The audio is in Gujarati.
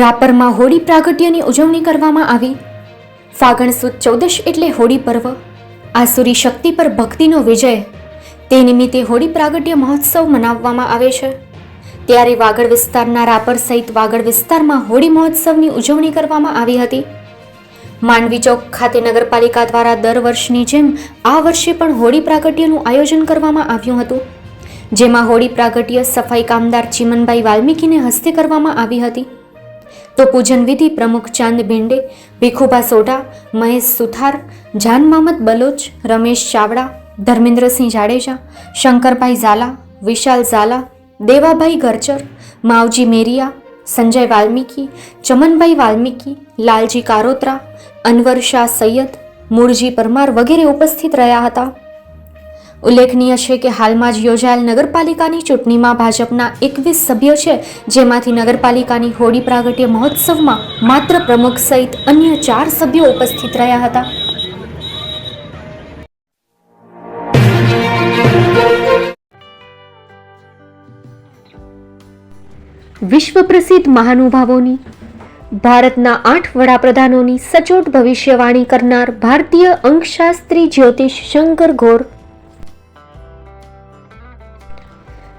રાપરમાં હોળી પ્રાગટ્યની ઉજવણી કરવામાં આવી. ફાગણ સુદ ચૌદશ એટલે હોળી પર્વ. આસુરી શક્તિ પર ભક્તિનો વિજય. તે નિમિત્તે હોળી પ્રાગટ્ય મહોત્સવ મનાવવામાં આવે છે. ત્યારે વાગડ વિસ્તારના રાપર સહિત વાગડ વિસ્તારમાં હોળી મહોત્સવની ઉજવણી કરવામાં આવી હતી. માંડવી ચોક ખાતે નગરપાલિકા દ્વારા દર વર્ષની જેમ આ વર્ષે પણ હોળી પ્રાગટ્યનું આયોજન કરવામાં આવ્યું હતું. જેમાં હોળી પ્રાગટ્ય સફાઈ કામદાર ચીમનભાઈ વાલ્મીકીને હસ્તે કરવામાં આવી હતી. તો પૂજન વિધિ પ્રમુખ ચાંદ ભીંડે, ભીખુભા સોઢા, મહેશ સુથાર, જાન મામદ બલોચ, રમેશ ચાવડા, ધર્મેન્દ્રસિંહ જાડેજા, શંકરભાઈ ઝાલા, વિશાલ ઝાલા, દેવાભાઈ ગરચર, માવજી મેરિયા, સંજય વાલ્મીકી, ચમનભાઈ વાલ્મીકી, લાલજી કારોત્રા, અનવર શાહ સૈયદ, મૂળજી પરમાર વગેરે ઉપસ્થિત રહ્યા હતા. ઉલ્લેખનીય છે કે હાલમાં જ યોજાયેલ નગરપાલિકાની ચૂંટણીમાં ભાજપના એકવીસ સભ્યો છે, જેમાંથી નગરપાલિકાની હોળી પ્રાગટ્ય મહોત્સવમાં માત્ર પ્રમુખ સહિત અન્ય ચાર સભ્યો ઉપસ્થિત રહ્યા હતા. વિશ્વ પ્રસિદ્ધ મહાનુભાવોની, ભારતના આઠ વડાપ્રધાનોની સચોટ ભવિષ્યવાણી કરનાર ભારતીય અંકશાસ્ત્રી જ્યોતિષ શંકર ઘોર